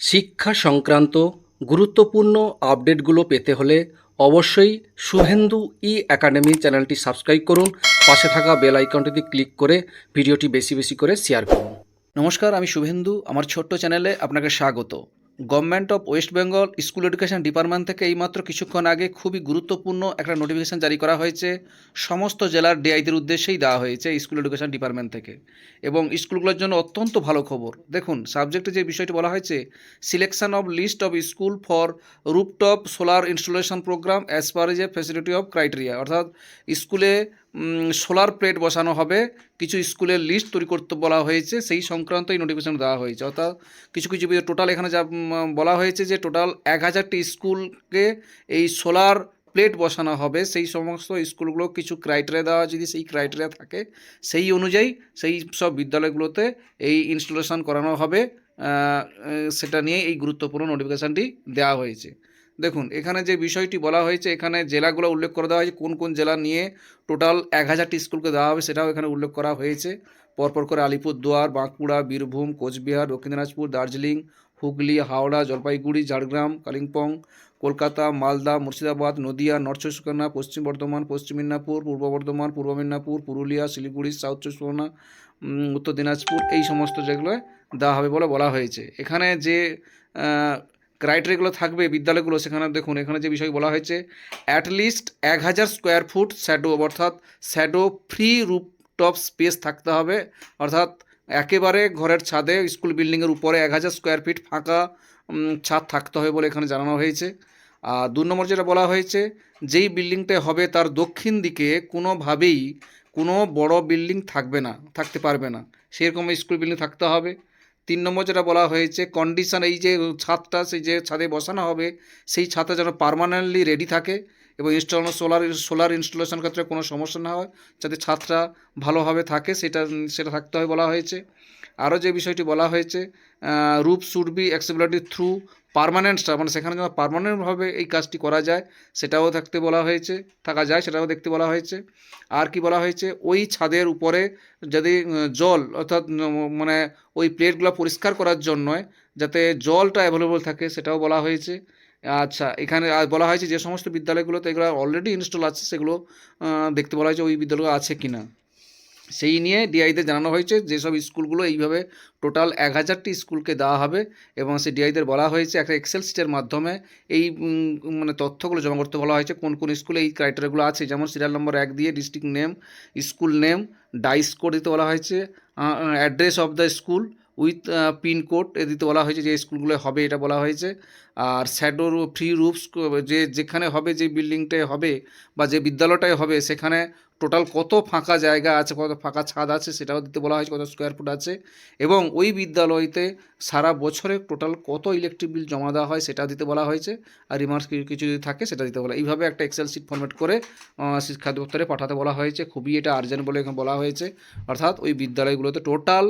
শিক্ষা সংক্রান্ত গুরুত্বপূর্ণ আপডেটগুলো পেতে হলে অবশ্যই শুভেন্দু ই অ্যাকাডেমি চ্যানেলটি সাবস্ক্রাইব করুন। পাশে থাকা বেল আইকনটিতে ক্লিক করে ভিডিওটি বেশি বেশি করে শেয়ার করুন। নমস্কার, আমি শুভেন্দু। আমার ছোট্ট চ্যানেলে আপনাকে স্বাগত। Government of West Bengal school education department থেকে এইমাত্র কিছুক্ষণ আগে খুবই গুরুত্বপূর্ণ একটা নোটিফিকেশান জারি করা হয়েছে। সমস্ত জেলার ডিআইদের উদ্দেশ্যেই দেওয়া হয়েছে স্কুল এডুকেশন ডিপার্টমেন্ট থেকে। এবং স্কুলগুলোর জন্য অত্যন্ত ভালো খবর। দেখুন, সাবজেক্টে যে বিষয়টি বলা হয়েছে selection of list of school for rooftop solar installation program as per a facility of criteria অর্থাৎ স্কুলে সোলার প্লেট বসানো হবে। কিছু স্কুলের লিস্ট তৈরি করতে বলা হয়েছে। সেই সংক্রান্ত এই নোটিফিকেশন দেওয়া হয়েছে। অর্থাৎ কিছু কিছু টোটাল এখানে যা বলা হয়েছে যে টোটাল এক হাজারটি স্কুলকে এই সোলার প্লেট বসানো হবে। সেই সমস্ত স্কুলগুলো কিছু ক্রাইটেরিয়া দেওয়া যদি সেই ক্রাইটেরিয়া থাকে, সেই অনুযায়ী সেই সব বিদ্যালয়গুলোতে এই ইনস্টলেশন করানো হবে। সেটা নিয়ে এই গুরুত্বপূর্ণ নোটিফিকেশানটি দেওয়া হয়েছে। দেখুন, এখানে যে বিষয়টি বলা হয়েছে, এখানে জেলাগুলো উল্লেখ করে দেওয়া হয়েছে, কোন কোন জেলা নিয়ে টোটাল এক হাজারটি স্কুলকে দেওয়া হবে সেটাও এখানে উল্লেখ করা হয়েছে। পরপর করে আলিপুরদুয়ার, বাঁকুড়া, বীরভূম, কোচবিহার, দক্ষিণ দিনাজপুর, দার্জিলিং, হুগলি, হাওড়া, জলপাইগুড়ি, ঝাড়গ্রাম, কালিম্পং, কলকাতা, মালদা, মুর্শিদাবাদ, নদিয়া, নর্থ চব্বিশ পরগনা, পশ্চিম বর্ধমান, পশ্চিম মেদিনীপুর, পূর্ব বর্ধমান, পূর্ব মেদিনীপুর, পুরুলিয়া, শিলিগুড়ি, সাউথ চব্বিশ পরগনা উত্তর দিনাজপুর, এই সমস্ত যেগুলো দেওয়া হবে বলে বলা হয়েছে। এখানে যে ক্রাইটেরিয়াগুলো থাকবে, বিদ্যালয়গুলো, সেখানে দেখুন, এখানে যে বিষয় বলা হয়েছে অ্যাটলিস্ট এক হাজার স্কোয়ার ফুট শ্যাডো অর্থাৎ শ্যাডো ফ্রি রুপটপ স্পেস থাকতে হবে, অর্থাৎ একেবারে ঘরের ছাদে স্কুল বিল্ডিংয়ের উপরে এক হাজার স্কোয়ার ফিট ফাঁকা ছাদ থাকতে হবে বলে এখানে জানানো হয়েছে। আর দু নম্বর যেটা বলা হয়েছে, যেই বিল্ডিংটা হবে তার দক্ষিণ দিকে কোনোভাবেই কোনো বড় বিল্ডিং থাকবে না, থাকতে পারবে না। সেরকম স্কুল বিল্ডিং থাকতে হবে। তিন নম্বর যেটা বলা হয়েছে কন্ডিশন এই যে ছাদটা, সেই যে ছাদে বসানো হবে, সেই ছাদটা যেন পারমানেন্টলি রেডি থাকে এবং ইনস্টল সোলার সোলার ইনস্টলেশন ক্ষেত্রে কোনো সমস্যা না হয়, যাতে ছাদটা ভালোভাবে থাকে, সেটা সেটা থাকতে হয় বলা হয়েছে। আরও যে বিষয়টি বলা হয়েছে roof should be accessibility through permanent staff মানে সেখানে যেন পারমানেন্টভাবে এই কাজটি করা যায়, সেটাও থাকতে বলা হয়েছে, থাকা যায়, সেটাও দেখতে বলা হয়েছে। আর কি বলা হয়েছে? ওই ছাদের উপরে যদি জল, অর্থাৎ মানে ওই প্লেটগুলো পরিষ্কার করার জন্য যাতে জলটা অ্যাভেলেবল থাকে, সেটাও বলা হয়েছে। আচ্ছা এখানে বলা হয়েছে যে সমস্ত বিদ্যালয়গুলোতে এগুলো অলরেডি ইনস্টল আছে, সেগুলো দেখতে বলা হয়েছে ওই বিদ্যালয় আছে কি না সেই নিয়ে ডিআইতে জানানো হয়েছে যেসব স্কুলগুলো এইভাবে টোটাল এক হাজারটি স্কুলকে দেওয়া হবে এবং সেই ডিআইদের বলা হয়েছে একটা এক্সেল শিটের মাধ্যমে এই মানে তথ্যগুলো জমা করতে বলা হয়েছে কোন কোন স্কুলে এই ক্রাইটেরিয়াগুলো আছে। যেমন সিরিয়াল নম্বর এক দিয়ে district name school name DISE code দিতে বলা হয়েছে address of the school with pincode এ দিতে বলা হয়েছে যে স্কুলগুলো হবে এটা বলা হয়েছে। আর শ্যাডো ফ্রি রুফস যে যেখানে হবে যে বিল্ডিংটায় হবে বা যে বিদ্যালয়টায় হবে সেখানে টোটাল কত ফাঁকা জায়গা আছে, কত ফাঁকা ছাদ আছে সেটাও দিতে বলা হয়েছে, কত স্কোয়ার ফুট আছে এবং ওই বিদ্যালয়তে সারা বছরে টোটাল কত ইলেকট্রিক বিল জমা দেওয়া হয় সেটাও দিতে বলা হয়েছে আর রিমার্কস কিছু যদি থাকে সেটা দিতে বলা, এইভাবে একটা এক্সেল শিট ফরম্যাট করে শিক্ষা দপ্তরে পাঠাতে বলা হয়েছে, খুবই এটা আর্জেন্ট বলে এখানে বলা হয়েছে। অর্থাৎ ওই বিদ্যালয়গুলোতে টোটাল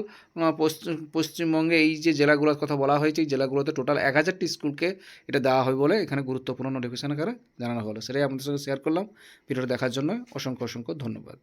পশ্চিমবঙ্গে এই যে জেলাগুলোর কথা বলা হয়েছে, এই জেলাগুলোতে টোটাল এক হাজারটি স্কুলকে এটা দেওয়া হবে বলে এখানে গুরুত্বপূর্ণ নোটিফিকেশন আকারে জানানো হলো। সেটাই আপনাদের সঙ্গে শেয়ার করলাম। ভিডিওটা দেখার জন্য অসংখ্য অসংখ্য ধন্যবাদ।